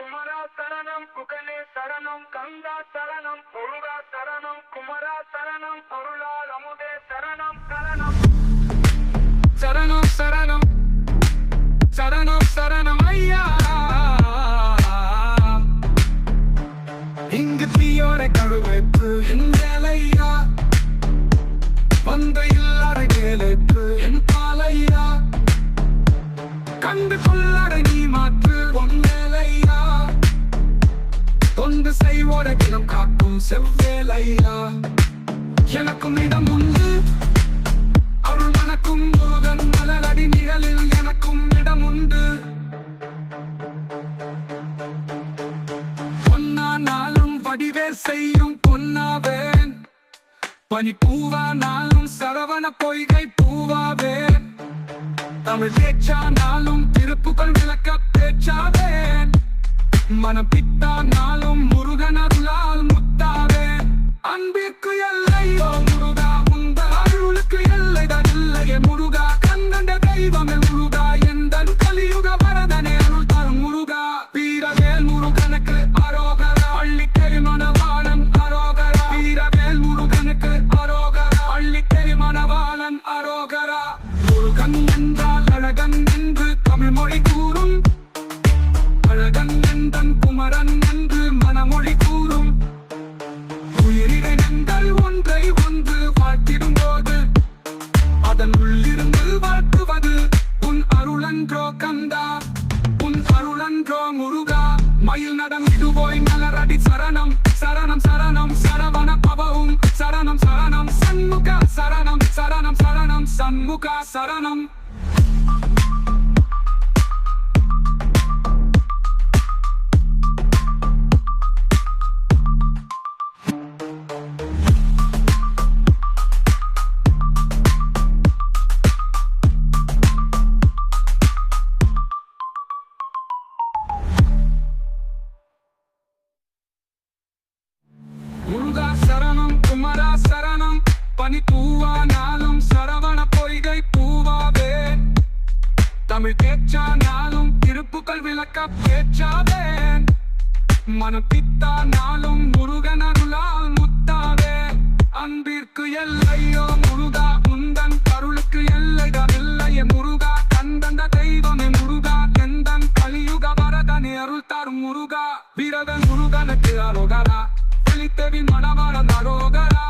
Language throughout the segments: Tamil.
குமரா சரணம் குகனே சரணம் கந்தா சரணம் முருகா சரணம் குமரா சரணம் அருளால் காக்கும் செவ்வேலையா எனக்கும் இடம் உண்டு அருள் மனக்கும் முருகன் மலரடி நிழலில் எனக்கும் இடம் உண்டு பொன்னானாலும் வடிவேல் செய்யும் பொன்னாவேன் பனி பூவானாலும் சரவண பொய்கை பூவாவேன் தமிழ் பேச்சானாலும் திருப்புகள் விளக்க பேச்சாவேன் மனம் பித்தானாலும் முருகா மயில் நடம் இதுபோய் மலரடி சரணம். சரணம் சரணம் சரவண பவவும். சரணம் சரணம் சண்முக சரணம் சரணம் சரணம் சண்முக சரணம். பனி பூவானாலும் சரவண பொய்கை பூவாவே தமிழ் பேச்சானாலும் திருப்புகள் விளக்க பேச்சாவேன் மனம் பித்தானாலும் முருகன் அருளால் முத்தாவே அன்பிற்கு எல்லையோ முருகா உந்தன் கருளுக்கு எல்லைதான் இல்லைய முருகா. கந்தந்த தெய்வமே முருகா எந்தன் கலியுக வரதனே அருள் தரும் முருகா. வீரவன் முருகனுக்கு அரோகரா பள்ளித்தேவி மணவாளன் அரோகரா.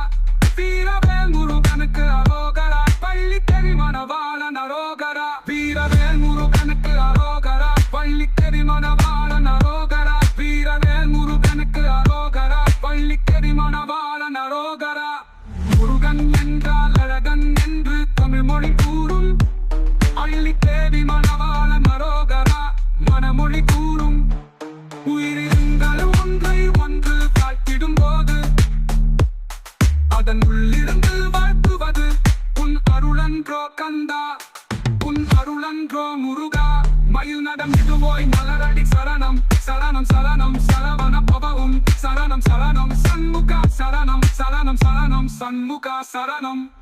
மயில் நடம் இதுவோய் மலரடி சரணம். சரணம் சரணம் சரவண பவவும். சரணம் சரணம் சண்முகா சரணம். சரணம் சரணம் சண்முகா சரணம்.